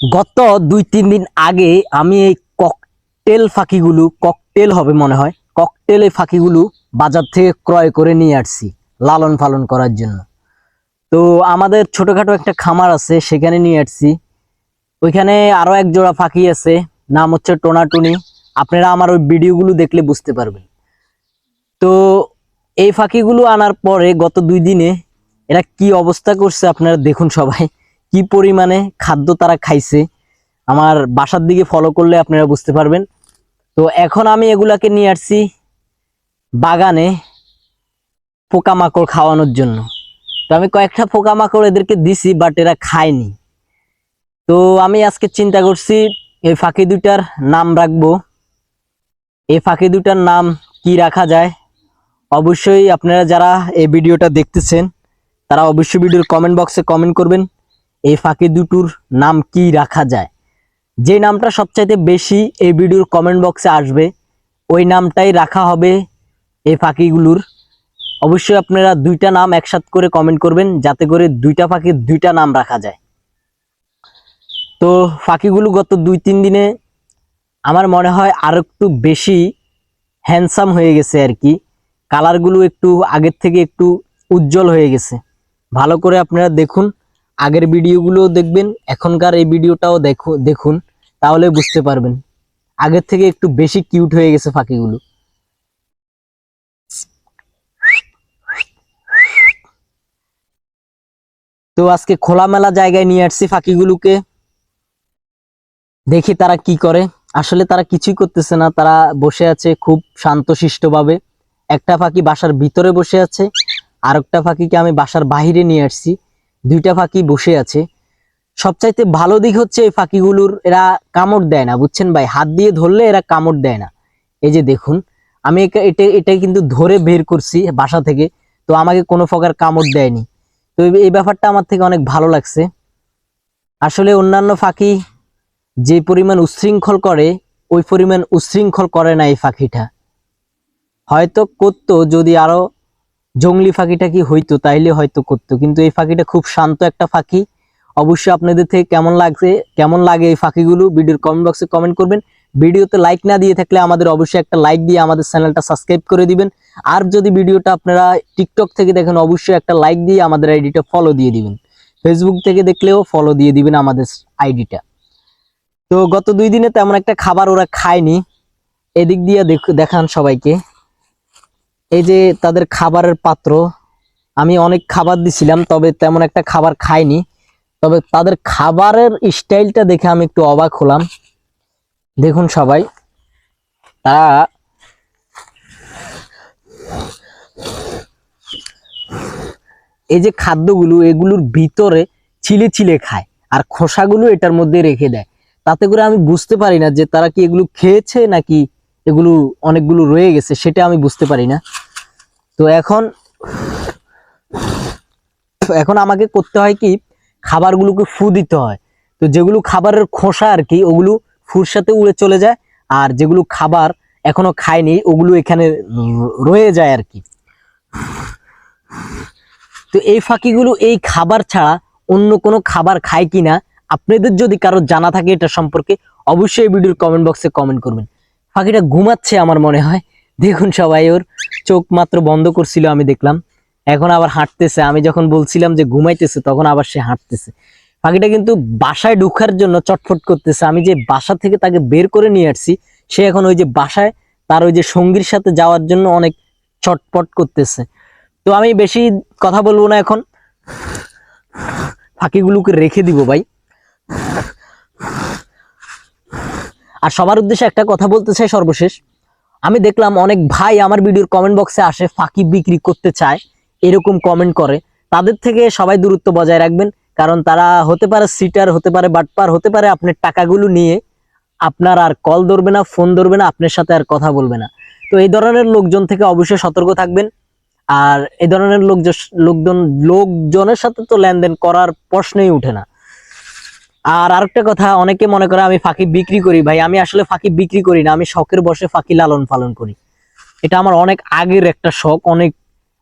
গত দুই, তিন দিন আগে আমি এই ককটেল ফাঁকিগুলো, ককটেল হবে মনে হয়, ককটেল এই ফাঁকিগুলো বাজার থেকে ক্রয় করে নিয়ে আসছি, লালন পালন করার জন্য। তো আমাদের ছোটোখাটো একটা খামার আছে, সেখানে নিয়ে আসছি। ওইখানে আরও এক জোড়া ফাঁকি আছে, নাম হচ্ছে টোনাটুনি। আপনারা আমার ওই ভিডিওগুলো দেখলে বুঝতে পারবেন। তো এই ফাঁকিগুলো আনার পরে গত দুই দিনে এরা কি অবস্থা করছে আপনারা দেখুন সবাই। কি পরিমাণে খাদ্য তারা খাইছে, আমার বাসার দিকে ফলো করলে আপনারা বুঝতে পারবেন। তো এখন আমি এগুলাকে নিয়ে আসছি বাগানে পোকামাকড় খাওয়ানোর জন্য। তো আমি কয়েকটা পোকামাকড় এদেরকে দিছি বাট এরা খায়নি। তো আমি আজকে চিন্তা করছি, এই ফাঁকি দুটার নাম রাখব। এই ফাঁকি দুটার নাম কি রাখা যায়? অবশ্যই আপনারা যারা এই ভিডিওটা দেখতেছেন, তারা অবশ্যই ভিডিওর কমেন্ট বক্সে কমেন্ট করবেন। এই ফাঁকি দুটোর নাম কি রাখা যায়? যে নামটা সবচাইতে বেশি এই ভিডিওর কমেন্ট বক্সে আসবে, ওই নামটাই রাখা হবে এই ফাঁকিগুলোর। অবশ্যই আপনারা দুইটা নাম একসাথ করে কমেন্ট করবেন, যাতে করে দুইটা ফাঁকির দুইটা নাম রাখা যায়। তো ফাঁকিগুলো গত দুই তিন দিনে আমার মনে হয় আরও একটু বেশি হ্যান্ডসাম হয়ে গেছে আর কি। কালারগুলো একটু আগের থেকে একটু উজ্জ্বল হয়ে গেছে। ভালো করে আপনারা দেখুন। আগের ভিডিওগুলো দেখবেন, এখনকার এই ভিডিওটাও দেখো, দেখুন, তাহলে বুঝতে পারবেন। আগের থেকে একটু বেশি কিউট হয়ে গেছে ফাঁকিগুলো। তো আজকে খোলামেলা জায়গায় নিয়ে আসছি ফাঁকিগুলোকে। দেখি তারা কি করে। আসলে তারা কিছুই করতেছে না, তারা বসে আছে খুব শান্তশিষ্টভাবে। একটা পাখি বাসার ভিতরে বসে আছে আর একটা পাখিকে আমি বাসার বাহিরে নিয়ে আসছি। দুইটা পাখি বসে আছে। সবচাইতে ভালো দিক হচ্ছে এই পাখিগুলোর এরা কামড় দেয় না, বুঝছেন ভাই? হাত দিয়ে ধরলে এরা কামড় দেয় না। এই যে দেখুন, আমি এটা এটা কিন্তু ধরে বের করছি বাসা থেকে, তো আমাকে কোনো প্রকার কামড় দেয়নি। তো এই- ব্যাপারটা আমার থেকে অনেক ভালো লাগছে। আসলে অন্যান্য ফাঁকি যে পরিমাণ উচ্ছৃঙ্খল করে, ওই পরিমাণ উচ্ছৃঙ্খল করে না এই পাখিটা হয়তো করতো যদি আরও জঙ্গলি পাখিটা কি হইতো, তাইলে হয়তো করতো। কিন্তু এই পাখিটা খুব শান্ত একটা ফাঁকি। অবশ্যই আপনাদের থেকে কেমন লাগছে, কেমন লাগে এই পাখিগুলো ভিডিওর কমেন্ট বক্সে কমেন্ট করবেন। ভিডিওতে লাইক না দিয়ে থাকলে আমাদের অবশ্যই একটা লাইক দিয়ে আমাদের চ্যানেলটা সাবস্ক্রাইব করে দিবেন। আর যদি ভিডিওটা আপনারা টিকটক থেকে দেখেন, অবশ্যই একটা লাইক দিয়ে আমাদের আইডিটা ফলো দিয়ে দিবেন। ফেসবুক থেকে দেখলেও ফলো দিয়ে দিবেন আমাদের আইডিটা। তো গত দুই দিনে তেমন একটা খাবার ওরা খায়নি। এদিক দিয়ে দেখ- দেখান সবাইকে। এই যে তাদের খাবারের পাত্র, আমি অনেক খাবার দিছিলাম, তবে তেমন একটা খাবার খায়নি তবে তাদের খাবারের স্টাইলটা দেখে আমি একটু অবাক হলাম। দেখুন সবাই, তারা এই যে খাদ্যগুলো, এগুলোর ভিতরে ছিলে ছিলে খায়, আর খোসাগুলো এটার মধ্যে রেখে দেয়। তাতে করে আমি বুঝতে পারি না যে তারা কি এগুলো খেয়েছে নাকি এগুলো অনেকগুলো রয়ে গেছে, সেটা আমি বুঝতে পারি না। তো এখন এখন আমাকে করতে হয় কি, খাবারগুলোকে ফু দিতে হয়। তো যেগুলো খাবারের খোসা আর কি, ওগুলো ফুর সাথে উড়ে চলে যায়, আর যেগুলো খাবার এখনও খায়নি ওগুলো এখানে রয়ে যায় আর কি। তো এই ফাঁকিগুলো, এই খাবার ছাড়া অন্য কোনো খাবার খায় কিনা, আপনাদের যদি কারও জানা থাকে এটা সম্পর্কে, অবশ্যই ভিডিওর কমেন্ট বক্সে কমেন্ট করবেন। পাখিটা ঘুমাচ্ছে আমার মনে হয়। দেখুন সবাই, ওর চোখ মাত্র বন্ধ করছিল, আমি দেখলাম। এখন আবার হাঁটতেছে। আমি যখন বলছিলাম যে ঘুমাইতেছে, তখন আবার সে হাঁটতেছে। পাখিটা কিন্তু বাসায় ঢুকার জন্য চটফট করতেছে। আমি যে বাসা থেকে তাকে বের করে নিয়ে আসছি, সে এখন ওই যে বাসায়, তার ওই যে সঙ্গীর সাথে যাওয়ার জন্য অনেক চটপট করতেছে। তো আমি বেশি কথা বলব না এখন। ফাঁকিগুলোকে রেখে দিব ভাই। আর সবার উদ্দেশ্যে একটা কথা বলতে চাই সর্বশেষ। আমি দেখলাম অনেক ভাই আমার ভিডিওর কমেন্ট বক্সে আসে, ফাঁকি বিক্রি করতে চায়, এরকম কমেন্ট করে। তাদের থেকে সবাই দূরত্ব বজায় রাখবেন, কারণ তারা হতে পারে সিটার হতে পারে বাটপার হতে পারে আপনার টাকাগুলো নিয়ে আপনার আর কল ধরবে না ফোন ধরবে না, আপনার সাথে আর কথা বলবে না। তো এই ধরনের লোকজন থেকে অবশ্যই সতর্ক থাকবেন। আর এই ধরনের লোক লোকজন, লোকজনের সাথে তো লেনদেন করার প্রশ্নই উঠে না। আর আরেকটা কথা, অনেকে মনে করে আমি ফাঁকি বিক্রি করি। ভাই, আমি আসলে ফাঁকি বিক্রি করি না, আমি শখের বসে ফাঁকি লালন পালন করি। এটা আমার অনেক আগের একটা শখ, অনেক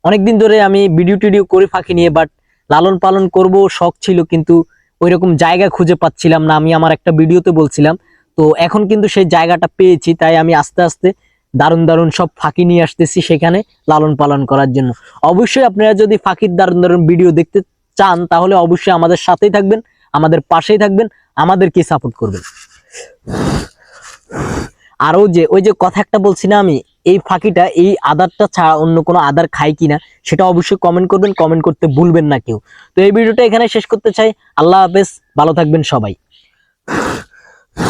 অনেক দিন ধরে আমি ভিডিও টিডিও করি ফাঁকি নিয়ে বাট লালন পালন করব, শখ ছিল, কিন্তু ওইরকম জায়গা খুঁজে পাচ্ছিলাম না। আমি আমার একটা ভিডিওতে বলছিলাম, তো এখন কিন্তু সেই জায়গাটা পেয়েছি, তাই আমি আস্তে আস্তে দারুণ দারুণ সব ফাঁকি নিয়ে আসতেছি সেখানে লালন পালন করার জন্য। অবশ্যই আপনারা যদি ফাঁকির দারুণ দারুণ ভিডিও দেখতে চান, তাহলে অবশ্যই আমাদের সাথেই থাকবেন। আমাদের পাশেই থাকবেন, আমাদেরকে সাপোর্ট করবেন। আরও যে, ওই যে কথা একটা বলছি না আমি, এই ফাঁকিটা, এই আদারটা ছাড়া অন্য কোনো আদার খাই কিনা, সেটা অবশ্যই কমেন্ট করবেন কমেন্ট করতে ভুলবেন না কেউ। তো এই ভিডিওটা এখানে শেষ করতে চাই। আল্লাহ হাফেজ, ভালো থাকবেন সবাই।